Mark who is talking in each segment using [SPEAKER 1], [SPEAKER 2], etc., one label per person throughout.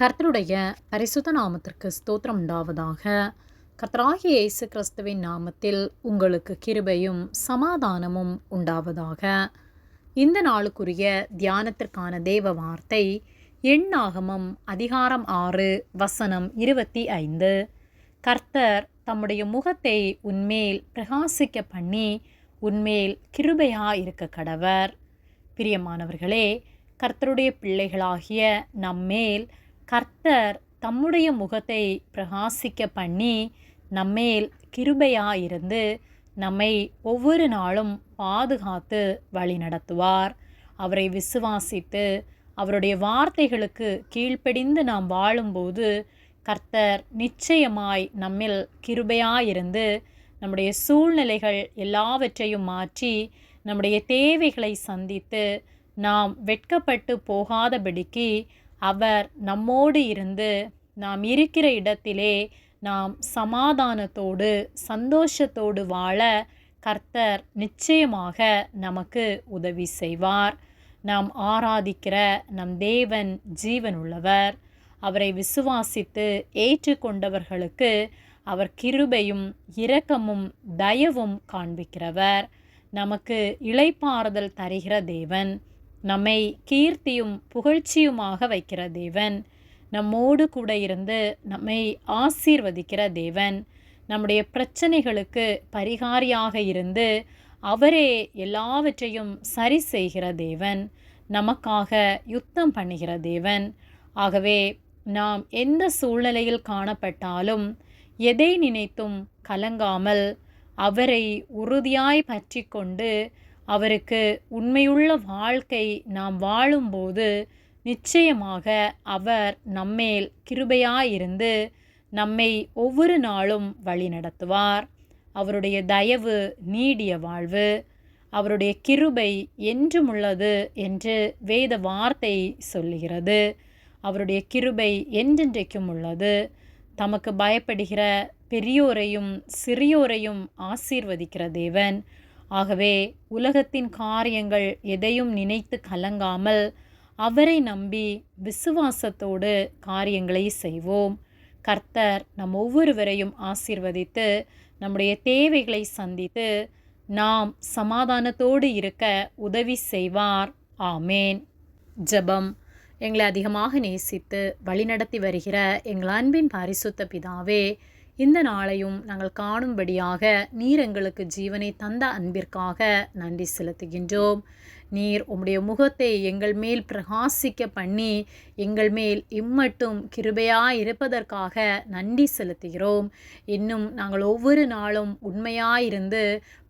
[SPEAKER 1] கர்த்தருடைய பரிசுத்த நாமத்திற்கு ஸ்தோத்திரம் உண்டாவதாக. கர்த்தராகிய இயேசு கிறிஸ்துவின் நாமத்தில் உங்களுக்கு கிருபையும் சமாதானமும் உண்டாவதாக. இந்த நாளுக்குரிய தியானத்திற்கான தேவ வார்த்தை எண்ணாகமம் அதிகாரம் ஆறு வசனம் இருபத்தி ஐந்து. கர்த்தர் தம்முடைய முகத்தை உன்மேல் பிரகாசிக்க பண்ணி உன்மேல் கிருபையாக இருக்க கடவர். பிரியமானவர்களே கர்த்தருடைய பிள்ளைகளாகிய நம்மேல் கர்த்தர் தம்முடைய முகத்தை பிரகாசிக்க பண்ணி நம்மேல் கிருபையா இருந்து நம்மை ஒவ்வொரு நாளும் பாதுகாத்து வழி நடத்துவார். அவரை விசுவாசித்து அவருடைய வார்த்தைகளுக்கு கீழ்ப்படிந்து நாம் வாழும்போது கர்த்தர் நிச்சயமாய் நம்மில் கிருபையாயிருந்து நம்முடைய சூழ்நிலைகள் எல்லாவற்றையும் மாற்றி நம்முடைய தேவைகளை சந்தித்து நாம் வெட்கப்பட்டு போகாதபடிக்கு அவர் நம்மோடு இருந்து நாம் இருக்கிற இடத்திலே நாம் சமாதானத்தோடு சந்தோஷத்தோடு வாழ கர்த்தர் நிச்சயமாக நமக்கு உதவி செய்வார். நாம் ஆராதிக்கிற நம் தேவன் ஜீவனுள்ளவர். அவரை விசுவாசித்து ஏற்றுக்கொண்டவர்களுக்கு அவர் கிருபையும் இரக்கமும் தயவும் காண்பிக்கிறவர். நமக்கு இளைப்பாறுதல் தருகிற தேவன். நம்மை கீர்த்தியும் புகழ்ச்சியுமாக வைக்கிற தேவன். நம்மோடு கூட இருந்து நம்மை ஆசீர்வதிக்கிற தேவன். நம்முடைய பிரச்சனைகளுக்கு பரிகாரியாக இருந்து அவரே எல்லாவற்றையும் சரி செய்கிற தேவன். நமக்காக யுத்தம் பண்ணுகிற தேவன். ஆகவே நாம் எந்த சூழ்நிலையில் காணப்பட்டாலும் எதை நினைத்தும் கலங்காமல் அவரை உறுதியாய் பற்றி கொண்டு அவருக்கு உண்மையுள்ள வாழ்க்கை நாம் வாழும்போது நிச்சயமாக அவர் நம்மேல் கிருபையாயிருந்து நம்மை ஒவ்வொரு நாளும் வழி நடத்துவார். அவருடைய தயவு நீடிய வாழ்வு அவருடைய கிருபை என்றும் உள்ளது என்று வேத வார்த்தை சொல்லுகிறது. அவருடைய கிருபை என்றென்றைக்கும் உள்ளது. தமக்கு பயப்படுகிற பெரியோரையும் சிறியோரையும் ஆசீர்வதிக்கிற தேவன் ஆகவே உலகத்தின் காரியங்கள் எதையும் நினைத்து கலங்காமல் அவரை நம்பி விசுவாசத்தோடு காரியங்களை செய்வோம். கர்த்தர் நம் ஒவ்வொருவரையும் ஆசீர்வதித்து நம்முடைய தேவைகளை சந்தித்து நாம் சமாதானத்தோடு இருக்க உதவி செய்வார். ஆமேன். ஜபம் எங்களை அதிகமாக நேசித்து வழிநடத்தி வருகிற எங்கள் அன்பின் பரிசுத்த பிதாவே இந்த நாளையும் நாங்கள் காணும்படியாக நீர் எங்களுக்கு ஜீவனை தந்த அன்பிற்காக நன்றி செலுத்துகின்றோம். நீர் உம்முடைய முகத்தை எங்கள் மேல் பிரகாசிக்க பண்ணி எங்கள் மேல் இம்மட்டும் கிருபையாக இருப்பதற்காக நன்றி செலுத்துகிறோம். இன்னும் நாங்கள் ஒவ்வொரு நாளும் உண்மையாயிருந்து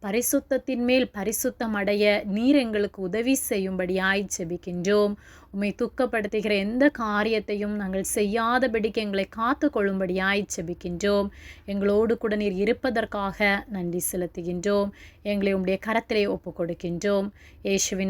[SPEAKER 1] பரிசுத்தத்தின் மேல் பரிசுத்தம் அடைய நீர் எங்களுக்கு உதவி செய்யும்படியாய் செபிக்கின்றோம் உம்மை துக்கப்படுத்துகிற எந்த காரியத்தையும் நாங்கள் செய்யாதபடிக்கு எங்களை காத்து கொள்ளும்படியாய் செபிக்கின்றோம் எங்களோடு கூட நீர் இருப்பதற்காக நன்றி செலுத்துகின்றோம். எங்களை உம்முடைய கரத்திலே ஒப்பு கொடுக்கின்றோம் இயேசுவின்